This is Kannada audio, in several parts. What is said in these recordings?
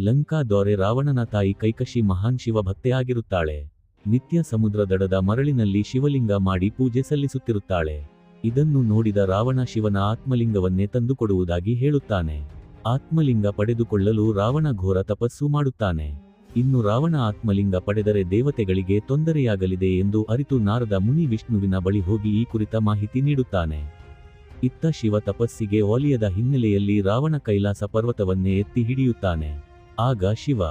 ಲಂಕಾ ದೊರೆ ರಾವಣನ ತಾಯಿ ಕೈಕಶಿ ಮಹಾನ್ ಶಿವ ಭಕ್ತೆಯಾಗಿರುತ್ತಾಳೆ ನಿತ್ಯ ಸಮುದ್ರ ದಡದ ಮರಳಿನಲ್ಲಿ ಶಿವಲಿಂಗ ಮಾಡಿ ಪೂಜೆ ಸಲ್ಲಿಸುತ್ತಿರುತ್ತಾಳೆ. ಇದನ್ನು ನೋಡಿದ ರಾವಣ ಶಿವನ ಆತ್ಮಲಿಂಗವನ್ನೇ ತಂದುಕೊಡುವುದಾಗಿ ಹೇಳುತ್ತಾನೆ. ಆತ್ಮಲಿಂಗ ಪಡೆದುಕೊಳ್ಳಲು ರಾವಣ ಘೋರ ತಪಸ್ಸು ಮಾಡುತ್ತಾನೆ. ಇನ್ನು ರಾವಣ ಆತ್ಮಲಿಂಗ ಪಡೆದರೆ ದೇವತೆಗಳಿಗೆ ತೊಂದರೆಯಾಗಲಿದೆ ಎಂದು ಅರಿತು ನಾರದ ಮುನಿ ವಿಷ್ಣುವಿನ ಬಳಿ ಹೋಗಿ ಈ ಕುರಿತ ಮಾಹಿತಿ ನೀಡುತ್ತಾನೆ. ಇತ್ತ ಶಿವ ತಪಸ್ಸಿಗೆ ಒಲಿಯದ ಹಿನ್ನೆಲೆಯಲ್ಲಿ ರಾವಣ ಕೈಲಾಸ ಪರ್ವತವನ್ನೇ ಎತ್ತಿ ಹಿಡಿಯುತ್ತಾನೆ. ಆಗ ಶಿವ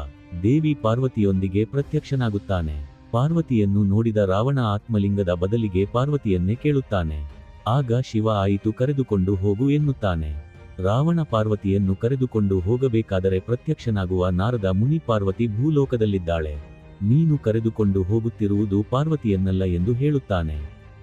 ದೇವಿ ಪಾರ್ವತಿಯೊಂದಿಗೆ ಪ್ರತ್ಯಕ್ಷನಾಗುತ್ತಾನೆ. ಪಾರ್ವತಿಯನ್ನು ನೋಡಿದ ರಾವಣ ಆತ್ಮಲಿಂಗದ ಬದಲಿಗೆ ಪಾರ್ವತಿಯನ್ನೇ ಕೇಳುತ್ತಾನೆ. ಆಗ ಶಿವ ಆಯಿತು ಕರೆದುಕೊಂಡು ಹೋಗು ಎನ್ನುತ್ತಾನೆ. ರಾವಣ ಪಾರ್ವತಿಯನ್ನು ಕರೆದುಕೊಂಡು ಹೋಗಬೇಕಾದರೆ ಪ್ರತ್ಯಕ್ಷನಾಗುವ ನಾರದ ಮುನಿ ಪಾರ್ವತಿ ಭೂಲೋಕದಲ್ಲಿದ್ದಾಳೆ. ನೀನು ಕರೆದುಕೊಂಡು ಹೋಗುತ್ತಿರುವುದು ಪಾರ್ವತಿಯನ್ನಲ್ಲ ಎಂದು ಹೇಳುತ್ತಾನೆ.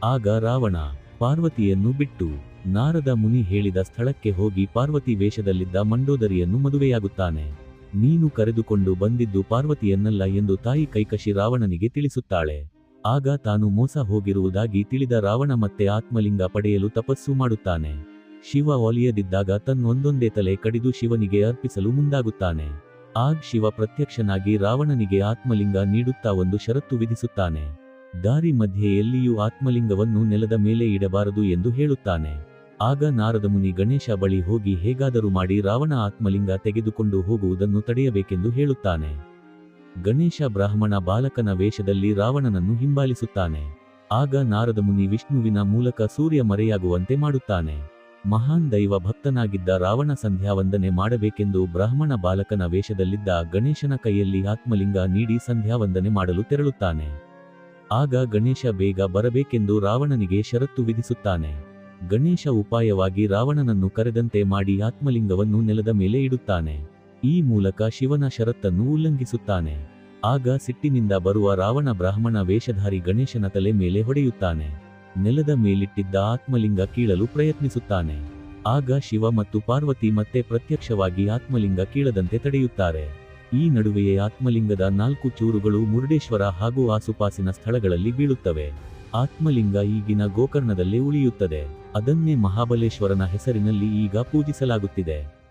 ಆಗ ರಾವಣ ಪಾರ್ವತಿಯನ್ನು ಬಿಟ್ಟು ನಾರದ ಮುನಿ ಹೇಳಿದ ಸ್ಥಳಕ್ಕೆ ಹೋಗಿ ಪಾರ್ವತಿ ವೇಷದಲ್ಲಿದ್ದ ಮಂಡೋದರಿಯನ್ನು ಮದುವೆಯಾಗುತ್ತಾನೆ. ನೀನು ಕರೆದುಕೊಂಡು ಬಂದಿದ್ದು ಪಾರ್ವತಿಯನ್ನಲ್ಲ ಎಂದು ತಾಯಿ ಕೈಕಶಿ ರಾವಣನಿಗೆ ತಿಳಿಸುತ್ತಾಳೆ. ಆಗ ತಾನು ಮೋಸ ಹೋಗಿರುವುದಾಗಿ ತಿಳಿದ ರಾವಣ ಮತ್ತೆ ಆತ್ಮಲಿಂಗ ಪಡೆಯಲು ತಪಸ್ಸು ಮಾಡುತ್ತಾನೆ. ಶಿವ ಒಲಿಯದಿದ್ದಾಗ ತನ್ನೊಂದೊಂದೇ ತಲೆ ಕಡಿದು ಶಿವನಿಗೆ ಅರ್ಪಿಸಲು ಮುಂದಾಗುತ್ತಾನೆ. ಆಗ ಶಿವ ಪ್ರತ್ಯಕ್ಷನಾಗಿ ರಾವಣನಿಗೆ ಆತ್ಮಲಿಂಗ ನೀಡುತ್ತಾ ಒಂದು ಷರತ್ತು ವಿಧಿಸುತ್ತಾನೆ. ದಾರಿ ಮಧ್ಯೆ ಎಲ್ಲಿಯೂ ಆತ್ಮಲಿಂಗವನ್ನು ನೆಲದ ಮೇಲೆ ಇಡಬಾರದು ಎಂದು ಹೇಳುತ್ತಾನೆ. ಆಗ ನಾರದ ಮುನಿ ಗಣೇಶ ಬಳಿ ಹೋಗಿ ಹೇಗಾದರೂ ಮಾಡಿ ರಾವಣ ಆತ್ಮಲಿಂಗ ತೆಗೆದುಕೊಂಡು ಹೋಗುವುದನ್ನು ತಡೆಯಬೇಕೆಂದು ಹೇಳುತ್ತಾನೆ. ಗಣೇಶ ಬ್ರಾಹ್ಮಣ ಬಾಲಕನ ವೇಷದಲ್ಲಿ ರಾವಣನನ್ನು ಹಿಂಬಾಲಿಸುತ್ತಾನೆ. ಆಗ ನಾರದ ಮುನಿ ವಿಷ್ಣುವಿನ ಮೂಲಕ ಸೂರ್ಯ ಮರೆಯಾಗುವಂತೆ ಮಾಡುತ್ತಾನೆ. ಮಹಾನ್ ದೈವ ಭಕ್ತನಾಗಿದ್ದ ರಾವಣ ಸಂಧ್ಯಾ ವಂದನೆ ಮಾಡಬೇಕೆಂದು ಬ್ರಾಹ್ಮಣ ಬಾಲಕನ ವೇಷದಲ್ಲಿದ್ದ ಗಣೇಶನ ಕೈಯಲ್ಲಿ ಆತ್ಮಲಿಂಗ ನೀಡಿ ಸಂಧ್ಯಾ ವಂದನೆ ಮಾಡಲು ತೆರಳುತ್ತಾನೆ. ಆಗ ಗಣೇಶ ಬೇಗ ಬರಬೇಕೆಂದು ರಾವಣನಿಗೆ ಷರತ್ತು ವಿಧಿಸುತ್ತಾನೆ. ಗಣೇಶ ಉಪಾಯವಾಗಿ ರಾವಣನನ್ನು ಕರೆದಂತೆ ಮಾಡಿ ಆತ್ಮಲಿಂಗವನ್ನು ನೆಲದ ಮೇಲೆ ಇಡುತ್ತಾನೆ. ಈ ಮೂಲಕ ಶಿವನ ಷರತ್ತನ್ನು ಉಲ್ಲಂಘಿಸುತ್ತಾನೆ. ಆಗ ಸಿಟ್ಟಿನಿಂದ ಬರುವ ರಾವಣ ಬ್ರಾಹ್ಮಣ ವೇಷಧಾರಿ ಗಣೇಶನ ತಲೆ ಮೇಲೆ ಹೊಡೆಯುತ್ತಾನೆ. ನೆಲದ ಮೇಲಿಟ್ಟಿದ್ದ ಆತ್ಮಲಿಂಗ ಕೀಳಲು ಪ್ರಯತ್ನಿಸುತ್ತಾನೆ. ಆಗ ಶಿವ ಮತ್ತು ಪಾರ್ವತಿ ಮತ್ತೆ ಪ್ರತ್ಯಕ್ಷವಾಗಿ ಆತ್ಮಲಿಂಗ ಕೀಳದಂತೆ ತಡೆಯುತ್ತಾರೆ. ಈ ನಡುವೆಯೇ ಆತ್ಮಲಿಂಗದ ನಾಲ್ಕು ಚೂರುಗಳು ಮುರುಡೇಶ್ವರ ಹಾಗೂ ಆಸುಪಾಸಿನ ಸ್ಥಳಗಳಲ್ಲಿ ಬೀಳುತ್ತವೆ. ಆತ್ಮಲಿಂಗ ಈಗಿನ ಗೋಕರ್ಣದಲ್ಲೇ ಉಳಿಯುತ್ತದೆ. ಅದನ್ನೇ ಮಹಾಬಲೇಶ್ವರನ ಹೆಸರಿನಲ್ಲಿ ಈಗ ಪೂಜಿಸಲಾಗುತ್ತಿದೆ.